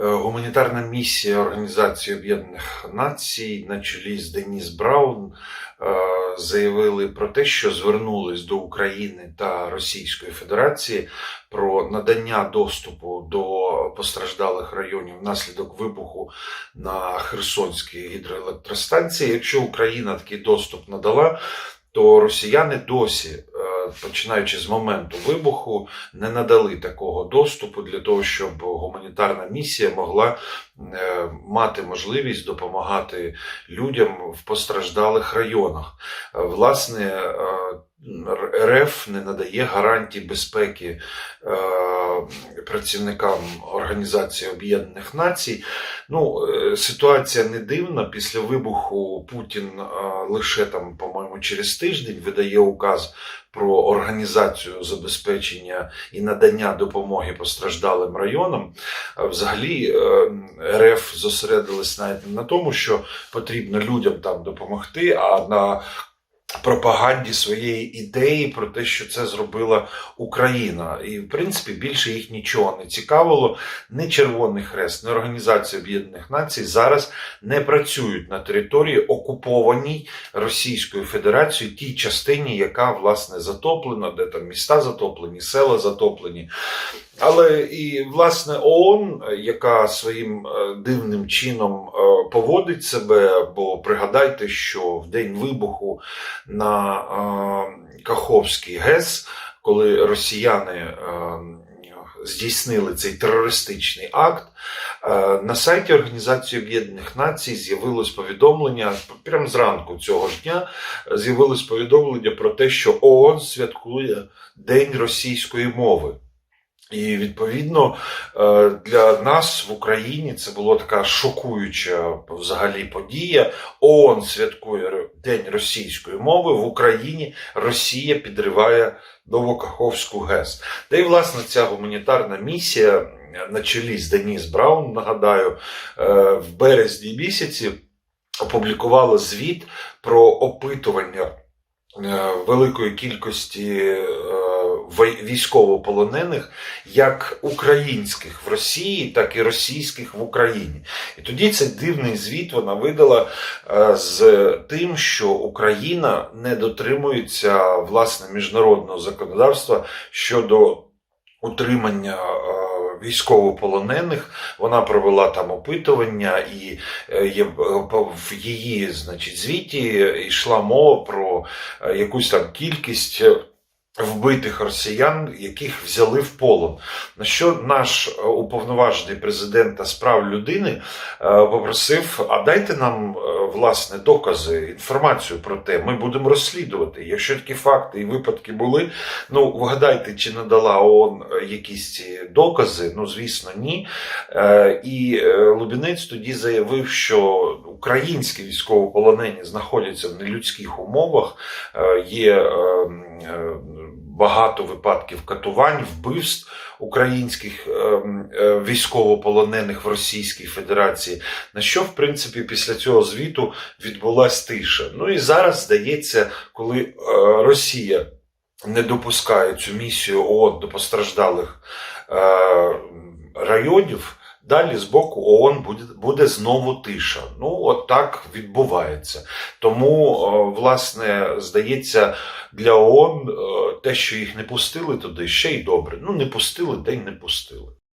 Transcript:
Гуманітарна місія Організації Об'єднаних Націй на чолі з Деніс Браун е, заявили про те, що звернулись до України та Російської Федерації про надання доступу до постраждалих районів внаслідок вибуху на Херсонській гідроелектростанції. Якщо Україна такий доступ надала, то росіяни досі, е, починаючи з моменту вибуху, не надали такого доступу для того, щоб гуманітарна місія могла е, мати можливість допомагати людям в постраждалих районах. Е, Власне, е, РФ не надає гарантій безпеки е, працівникам Організації Об'єднаних Націй. Ну, е, ситуація не дивна. Після вибуху Путін е, лише там, по-моєму, через тиждень видає указ про організацію забезпечення і надання допомоги постраждалим районам. Взагалі РФ зосередилась навіть на тому, що потрібно людям там допомогти, а на пропаганді своєї ідеї про те, що це зробила Україна. І, в принципі, більше їх нічого не цікавило. Ні Червоний Хрест, ні Організація Об'єднаних Націй зараз не працюють на території окупованій Російською Федерацією, тій частині, яка власне затоплена, де там міста затоплені, села затоплені. Але і власне ООН, яка своїм е, дивним чином е, поводить себе, бо пригадайте, що в день вибуху на е, Каховський ГЕС, коли росіяни здійснили цей терористичний акт, на сайті Організації Об'єднаних Націй з'явилось повідомлення прямо зранку цього ж дня. З'явилось повідомлення про те, що ООН святкує День російської мови. І відповідно е, для нас в Україні це була така шокуюча взагалі подія. ООН святкує День російської мови в Україні. Росія підриває Новокаховську ГЕС. Та й власне ця гуманітарна місія на чолі з Деніс Браун, нагадаю, е, в березні місяці опублікувала звіт про опитування е, великої кількості військовополонених, як українських в Росії, так і російських в Україні. І тоді цей дивний звіт вона видала е, з тим, що Україна не дотримується власне міжнародного законодавства щодо утримання. е, Військовополонених вона провела там опитування, і е, в її значить, звіті йшла мова про якусь там кількість вбитих росіян, яких взяли в полон. На що наш е, уповноважений президента з прав людини е, попросив: а дайте нам е, власне докази, інформацію про те, ми будемо розслідувати. Якщо такі факти і випадки були, ну вгадайте, чи надала ООН якісь ці докази? Ну звісно, ні. І Лубінець тоді заявив, що українські військовополонені знаходяться в нелюдських умовах. Є е, м, е, багато випадків катувань, вбивств українських е, м, е, військовополонених в Російській Федерації. На що, в принципі, після цього звіту відбулась тиша. Ну і зараз здається, коли е, Росія не допускає цю місію ООН до постраждалих е, районів. Далі з боку ООН буде, буде знову тиша. Ну, от так відбувається. Тому, власне, здається, для ООН те, що їх не пустили туди, ще й добре. Ну, не пустили, день не пустили.